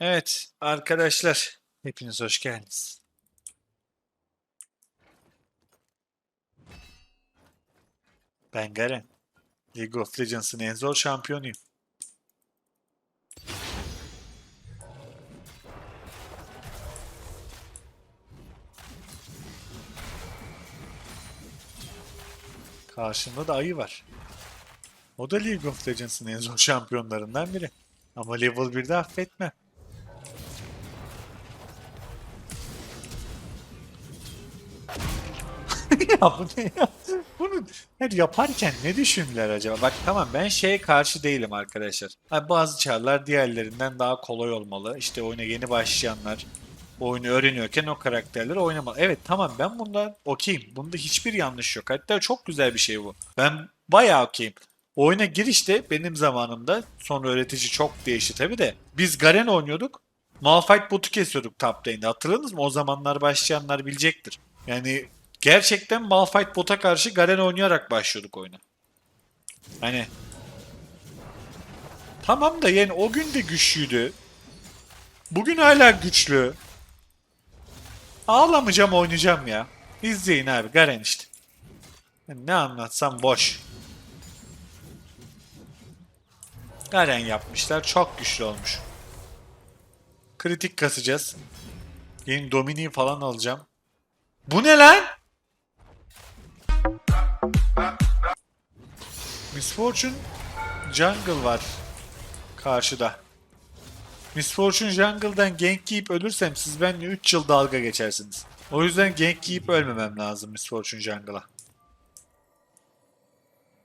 Evet arkadaşlar hepiniz hoş geldiniz. Ben Garen. League of Legends'ın en zor şampiyonuyum. Karşımda da ayı var. O da League of Legends'ın en zor şampiyonlarından biri. Ama level 1'de affetme. ya bu ne ya? Bunu her yaparken ne düşündüler acaba? Bak tamam ben şeye karşı değilim arkadaşlar. Ha, bazı çarlar diğerlerinden daha kolay olmalı. İşte oyuna yeni başlayanlar oyunu öğreniyorken o karakterleri oynamalı. Evet tamam ben bunda okeyim. Bunda hiçbir yanlış yok. Hatta çok güzel bir şey bu. Ben bayağı okeyim. Oyuna girişte benim zamanımda sonra öğretici çok değişti tabi de. Biz Garen oynuyorduk. Malphite botu kesiyorduk top lane'de. Hatırladınız mı? O zamanlar başlayanlar bilecektir. Yani gerçekten Malphite bota karşı Garen oynayarak başlıyorduk oyuna. Hani Tamam da yani o gün de güçlüydü. Bugün hala güçlü. Ağlamayacağım oynayacağım ya. İzleyin abi Garen işte. Ne anlatsam boş. Garen yapmışlar. Çok güçlü olmuş. Kritik kasacağız. Yeni Domini'yi falan alacağım. Bu ne lan? Miss Fortune Jungle var karşıda. Miss Fortune Jungle'dan gank yiyip ölürsem siz benimle 3 yıl dalga geçersiniz. O yüzden gank yiyip ölmemem lazım Miss Fortune Jungle'a.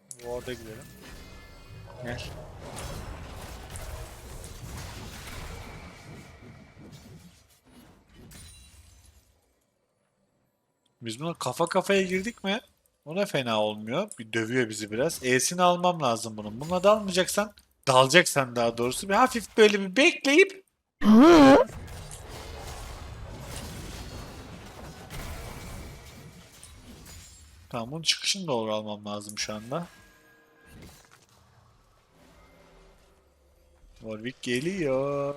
Ward'a gidelim. Gel. Biz buna kafa kafaya girdik mi? O da fena olmuyor. Bir dövüyor bizi biraz. E'sini almam lazım bunun. Bununla dalmayacaksan, dalacaksan daha doğrusu bir hafif böyle bir bekleyip Tamam bunun çıkışını doğru almam lazım şu anda. Warwick geliyor.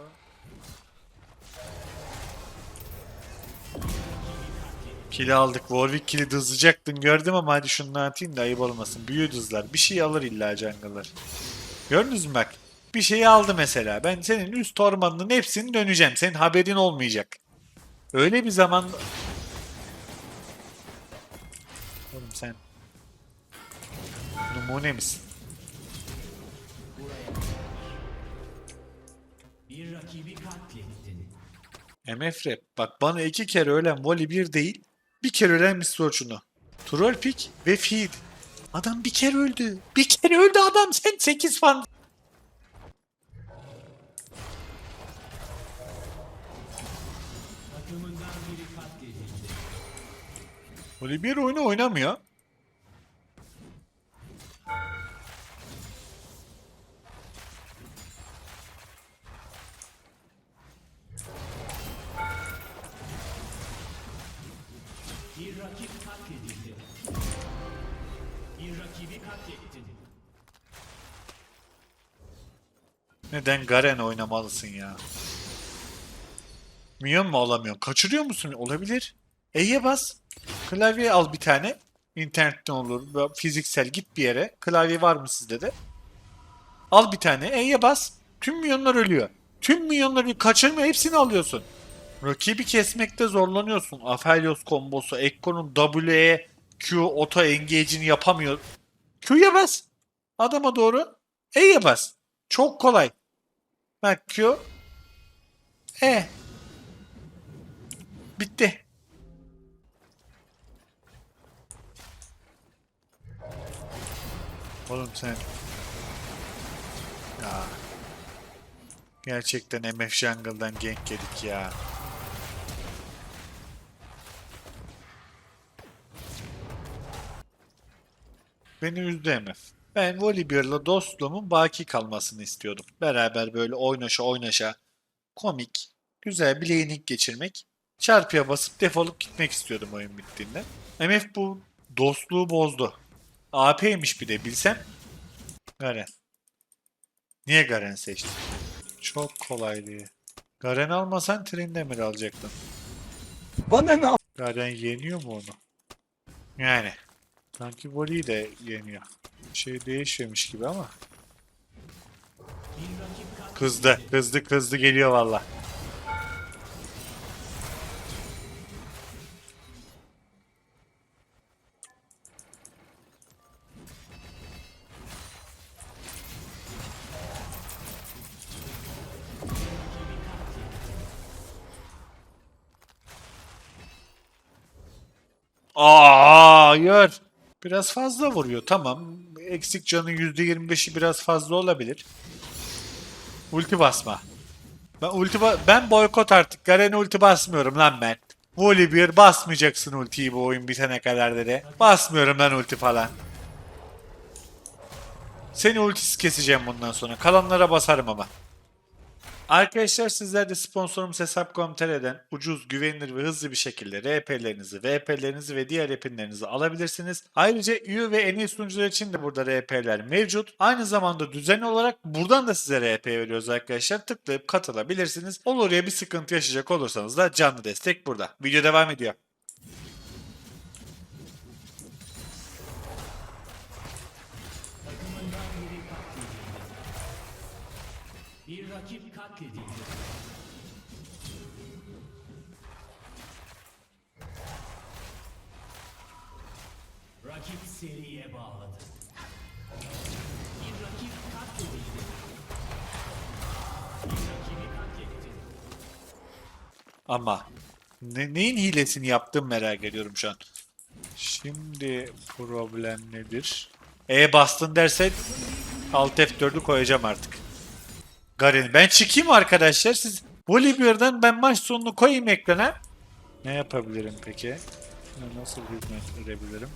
Kili aldık. Warwick kili hızlayacaktın gördüm ama hadi şunu atayım da ayıp olmasın. Büyü hızlar. Bir şey alır illa jungle'lar. Gördünüz mü bak? Bir şeyi aldı mesela. Ben senin üst ormanının hepsini döneceğim. Senin haberin olmayacak. Öyle bir zaman... Oğlum sen... Numune misin? Bir rakibi katlettin. MF Rap. Bak bana iki kere ölen Voli bir değil. Bir kere Miss Fortune'u. Troll Pick ve Feed. Adam bir kere öldü. Bir kere öldü adam. Sen 8 fan. Bir oyunu oynamıyor. Neden Garen oynamalısın ya? Minyon mu alamıyorsun? Kaçırıyor musun? Olabilir. E'ye bas. Klavye al bir tane. İnternetten olur. Fiziksel git bir yere. Klavye var mı sizde de? Al bir tane. E'ye bas. Tüm minyonlar ölüyor. Tüm minyonları kaçırmıyor. Hepsini alıyorsun. Rakibi kesmekte zorlanıyorsun. Aphelios kombosu. Ekko'nun W'ye Q auto engage'ini yapamıyor. Q'ya bas. Adama doğru. E'ye bas. Çok kolay. Bak Q. E. Bitti. Oğlum sen. Ya. Gerçekten MF Jungle'dan gank yedik ya. Beni üzdü MF. Ben Volibear'la dostluğumun baki kalmasını istiyordum. Beraber böyle oynaşa oynaşa komik, güzel bir laning geçirmek. Çarpıya basıp defolup gitmek istiyordum oyun bittiğinde. MF bu dostluğu bozdu. AP'ymiş bir de bilsem. Garen. Niye Garen seçtin? Çok kolaydı. Garen almasan Tryndamere alacaktın. Bana ne Garen yeniyor mu onu? Yani. Sanki Voli'yi de yeniyor. Şey değişmemiş gibi ama. Kızdı, kızdı, kızdı geliyor valla. Aa, hayır. Biraz fazla vuruyor. Tamam. Eksik canın %25'i biraz fazla olabilir. Ulti basma. Ben ulti ba- ben boykot artık. Garen ulti basmıyorum lan ben. Volibear basmayacaksın ultiyi bu oyun bitene kadar dedi. Basmıyorum lan ulti falan. Seni ultisiz keseceğim bundan sonra. Kalanlara basarım ama. Arkadaşlar sizler de sponsorumuz Hesap.com.tr'den ucuz, güvenilir ve hızlı bir şekilde RP'lerinizi, VP'lerinizi ve diğer epinlerinizi alabilirsiniz. Ayrıca üye ve en iyi sunucular için de burada RP'ler mevcut. Aynı zamanda düzenli olarak buradan da size RP veriyoruz arkadaşlar. Tıklayıp katılabilirsiniz. Olur ya bir sıkıntı yaşayacak olursanız da canlı destek burada. Video devam ediyor. Ama ne, neyin hilesini yaptım merak ediyorum şu an. Şimdi problem nedir? E bastın dersen Alt F4'ü koyacağım artık. Garen. Ben çıkayım arkadaşlar. Siz Volibear'dan ben maç sonunu koyayım ekrana. Ne yapabilirim peki? Nasıl hizmet verebilirim?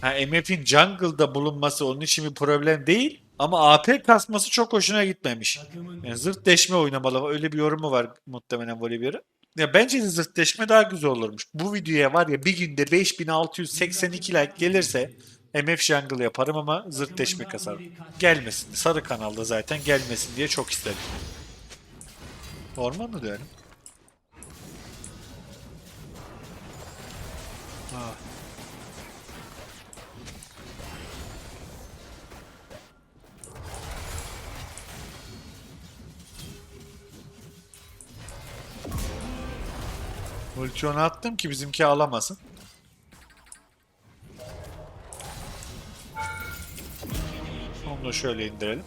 Ha MF'in jungle'da bulunması onun için bir problem değil. Ama AP kasması çok hoşuna gitmemiş. Yani zırt deşme oynamalı. Öyle bir yorumu var muhtemelen Volibear'ın. Ya bence de zırt deşme daha güzel olurmuş. Bu videoya var ya bir günde 5682 like gelirse MF Jungle yaparım ama zırt deşme kasarım. Gelmesin. Sarı kanalda zaten gelmesin diye çok isterim. Orman mı diyorum? Ulti ona attım ki bizimki alamasın. Onu da şöyle indirelim.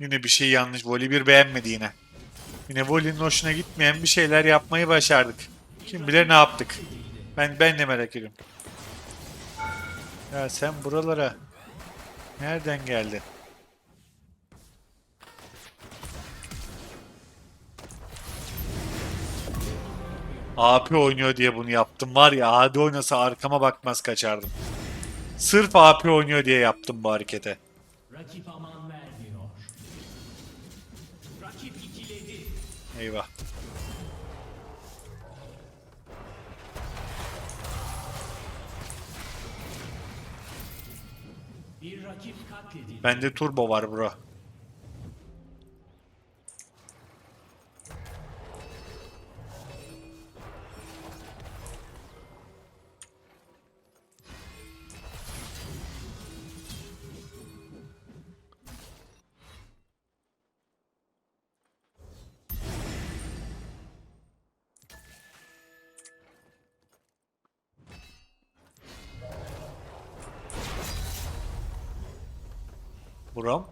Yine bir şey yanlış. Voli bir beğenmedi yine. Yine Voli'nin hoşuna gitmeyen bir şeyler yapmayı başardık. Kim bilir ne yaptık. Ben ben de merak ediyorum. Ya sen buralara nereden geldin? AP oynuyor diye bunu yaptım. Var ya AD oynasa arkama bakmaz kaçardım. Sırf AP oynuyor diye yaptım bu harekete. rakip aman vermiyor. Rakip ikiledi. Eyvah. Bir rakip katledildi. Bende turbo var bro. Buram.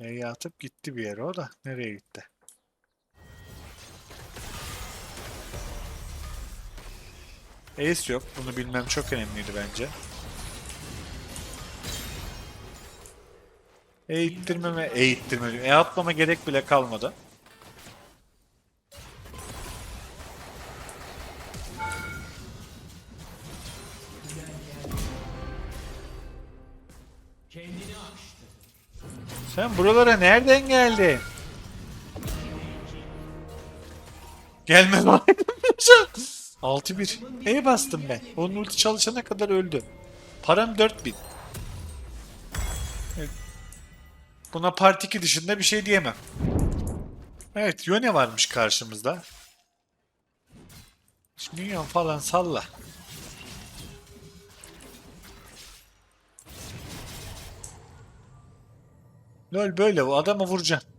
E'yi atıp gitti bir yere o da. Nereye gitti? Ace yok. Bunu bilmem çok önemliydi bence. E ittirmeme, e atmama gerek bile kalmadı. Sen buralara nereden geldin? Gelmez o. 6-1. E bastım ben. Onun ulti çalışana kadar öldü. Param 4000. Buna part 2 dışında bir şey diyemem. Evet Yone varmış karşımızda. Minyon falan salla. Lol böyle bu adamı vuracaksın.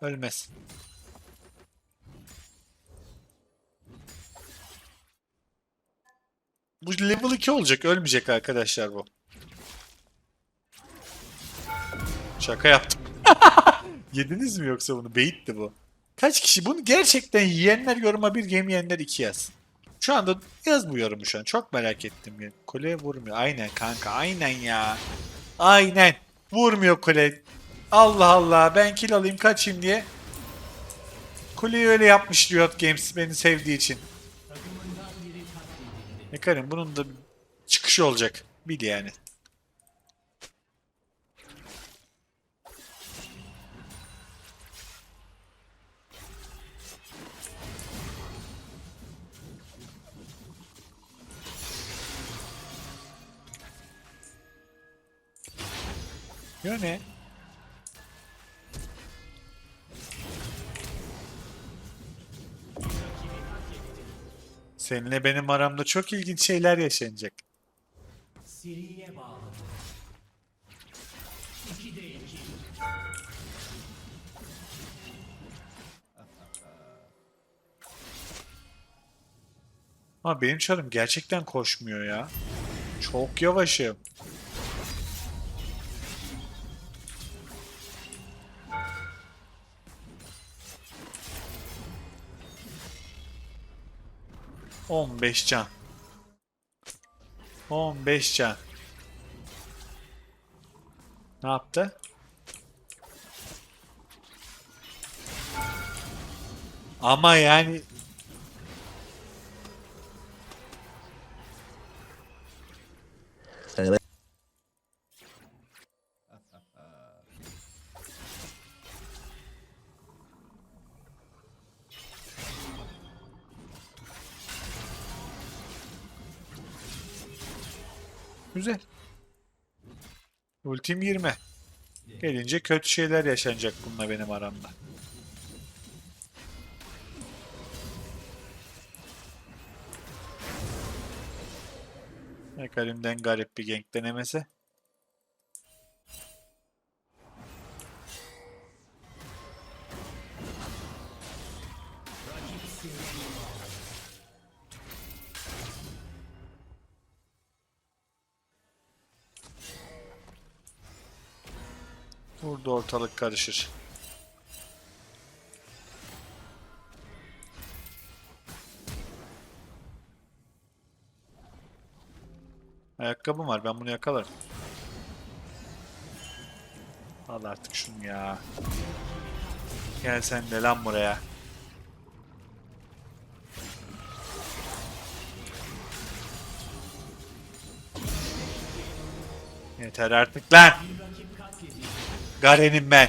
Ölmez. Bu level 2 olacak. Ölmeyecek arkadaşlar bu. Şaka yaptım. Yediniz mi yoksa bunu? Beyitti bu. Kaç kişi? Bunu gerçekten yiyenler yoruma bir yemeyenler iki yaz. Şu anda yaz bu yorumu şu an. Çok merak ettim. ya. Kuleye vurmuyor. Aynen kanka. Aynen ya. Aynen. Vurmuyor kule. Allah Allah. Ben kill alayım kaçayım diye. Kuleyi öyle yapmış Riot Games beni sevdiği için. Ekarim bunun da çıkışı olacak. Bil yani. Yo ne? Seninle benim aramda çok ilginç şeyler yaşanacak. 2'de 2. Ama benim çarım gerçekten koşmuyor ya. Çok yavaşım. On beş can. On beş can. Ne yaptı? Ama yani Güzel. Ultim 20. Gelince kötü şeyler yaşanacak bununla benim aramda. Ekarim'den garip bir gank denemesi. Burada ortalık karışır. Ayakkabım var ben bunu yakalarım. Al artık şunu ya. Gel sen de lan buraya. Yeter artık lan. Garen'im ben.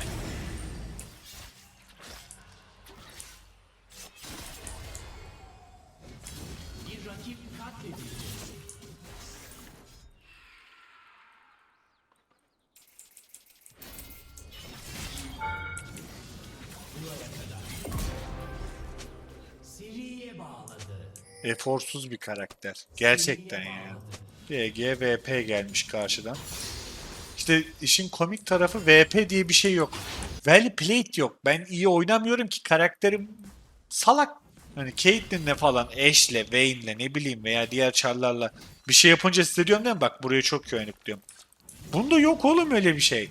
Eforsuz bir karakter. Gerçekten ya. DG VP gelmiş karşıdan. İşte işin komik tarafı VP diye bir şey yok. Well played yok. Ben iyi oynamıyorum ki karakterim salak. Hani Caitlyn'le falan, Ash'le, Vayne'le ne bileyim veya diğer çarlarla bir şey yapınca size diyorum değil mi? Bak buraya çok oynadık diyorum. Bunda yok oğlum öyle bir şey.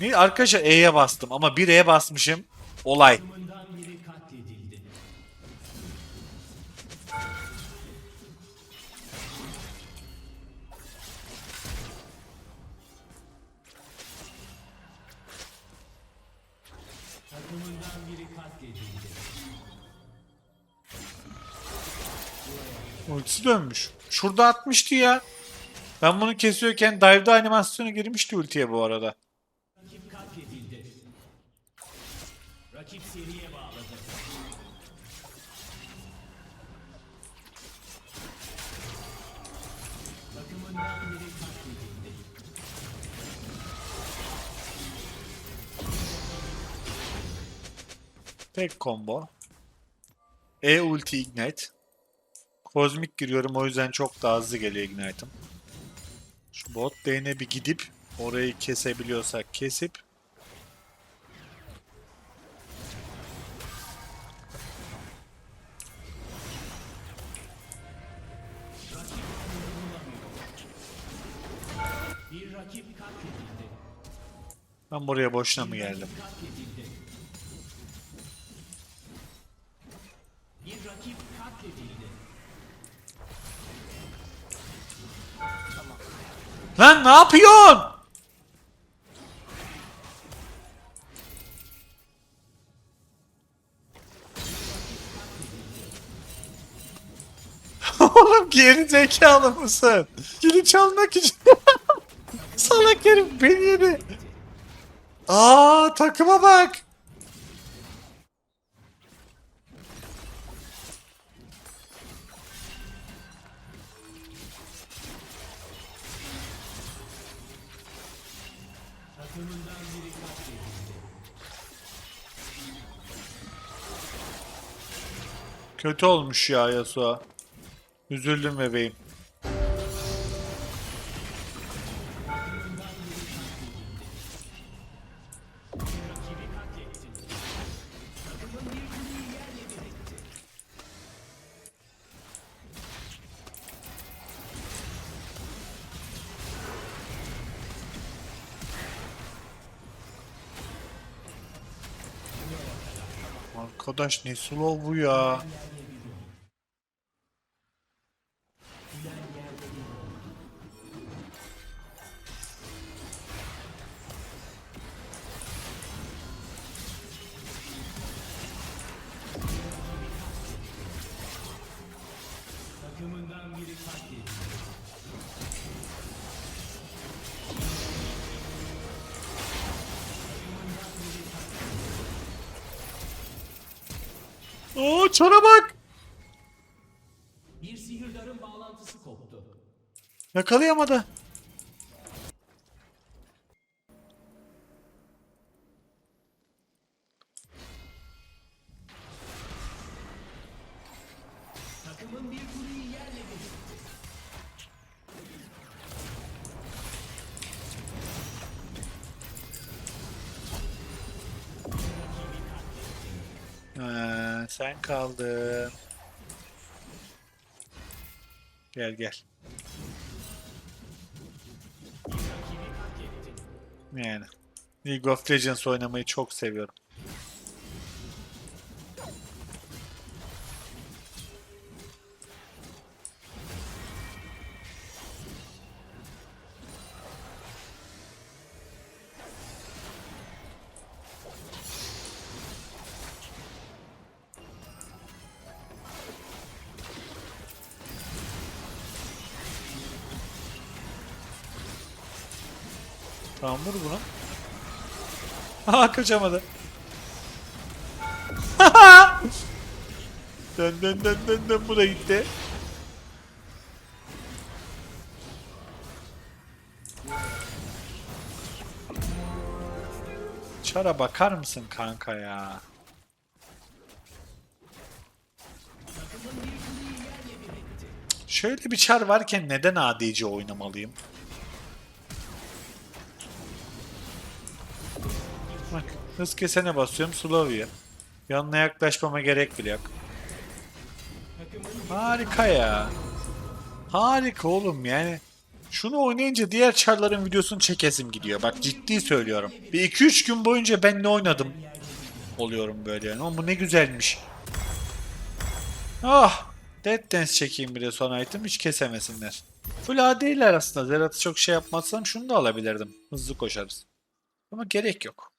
Ne? Arkadaşlar E'ye bastım ama bir E basmışım. Olay. Ultisi dönmüş. Şurada atmıştı ya. Ben bunu kesiyorken dive'da animasyonu girmişti ultiye bu arada. Tek combo. E ulti ignite. Kozmik giriyorum o yüzden çok daha hızlı geliyor ignite'ım. Şu bot lane'e bir gidip orayı kesebiliyorsak kesip ben buraya boşuna mı geldim? Bir rakip katledildi. Lan ne yapıyorsun? Oğlum geri zekalı mısın? Geri çalmak için. Salak herif beni yedi. Aa takıma bak. Kötü olmuş ya Yasuo. Üzüldüm bebeğim. Arkadaş ne slow bu ya. Çara bak. Bir sihirdarın bağlantısı koptu. Yakalayamadı. Sen kaldın. Gel gel. Yani. League of Legends oynamayı çok seviyorum. Tamam vur bunu. Aha kaçamadı. dön dön dön dön dön bu da gitti. Çara bakar mısın kanka ya? Şöyle bir çar varken neden ADC oynamalıyım? Hız kesene basıyorum Slovia. Yanına yaklaşmama gerek bile yok. Harika ya. Harika oğlum yani. Şunu oynayınca diğer çarların videosunu çekesim gidiyor. Bak ciddi söylüyorum. Bir 2-3 gün boyunca ben ne oynadım oluyorum böyle yani. Ama bu ne güzelmiş. Ah! Dead Dance çekeyim bir de son item hiç kesemesinler. Full AD'ler aslında. Zerat'ı çok şey yapmazsam şunu da alabilirdim. Hızlı koşarız. Ama gerek yok.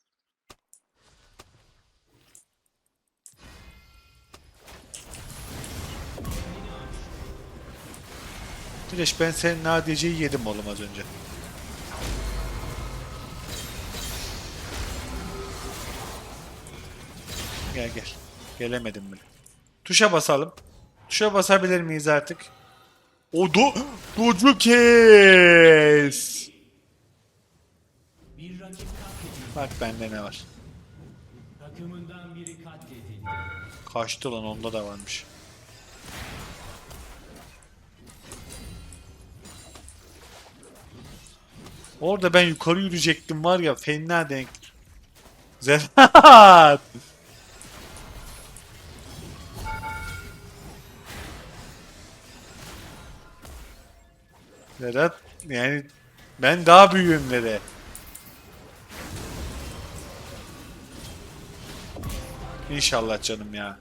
Dileş ben senin ADC'yi yedim oğlum az önce. Gel gel. Gelemedim bile. Tuşa basalım. Tuşa basabilir miyiz artık? O do Docu kes. Bak bende ne var. Kaçtı lan onda da varmış. Orada ben yukarı yürüyecektim var ya fena denk. Zerat. Zerat yani ben daha büyüğüm dedi. İnşallah canım ya.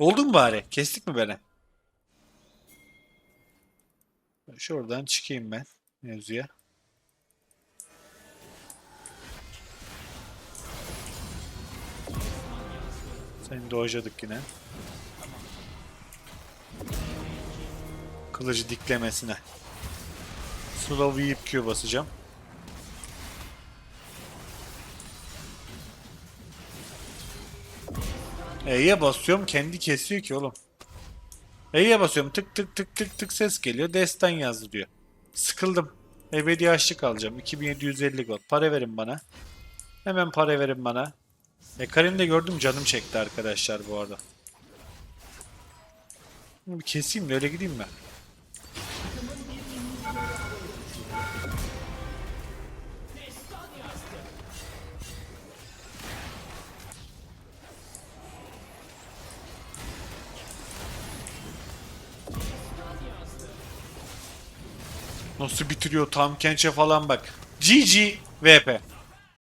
Oldu mu bari? Kestik mi beni? Şuradan çıkayım ben mevzuya. Seni dojladık yine. Kılıcı diklemesine. Slow yiyip Q basacağım. E'ye basıyorum kendi kesiyor ki oğlum. E'ye basıyorum tık tık tık tık tık ses geliyor. Destan yazdı diyor. Sıkıldım. Ebedi açlık alacağım. 2750 gold. Para verin bana. Hemen para verin bana. E Karin'i de gördüm canım çekti arkadaşlar bu arada. Bir keseyim de öyle gideyim ben. Nasıl bitiriyor tam kençe falan bak. GG VP.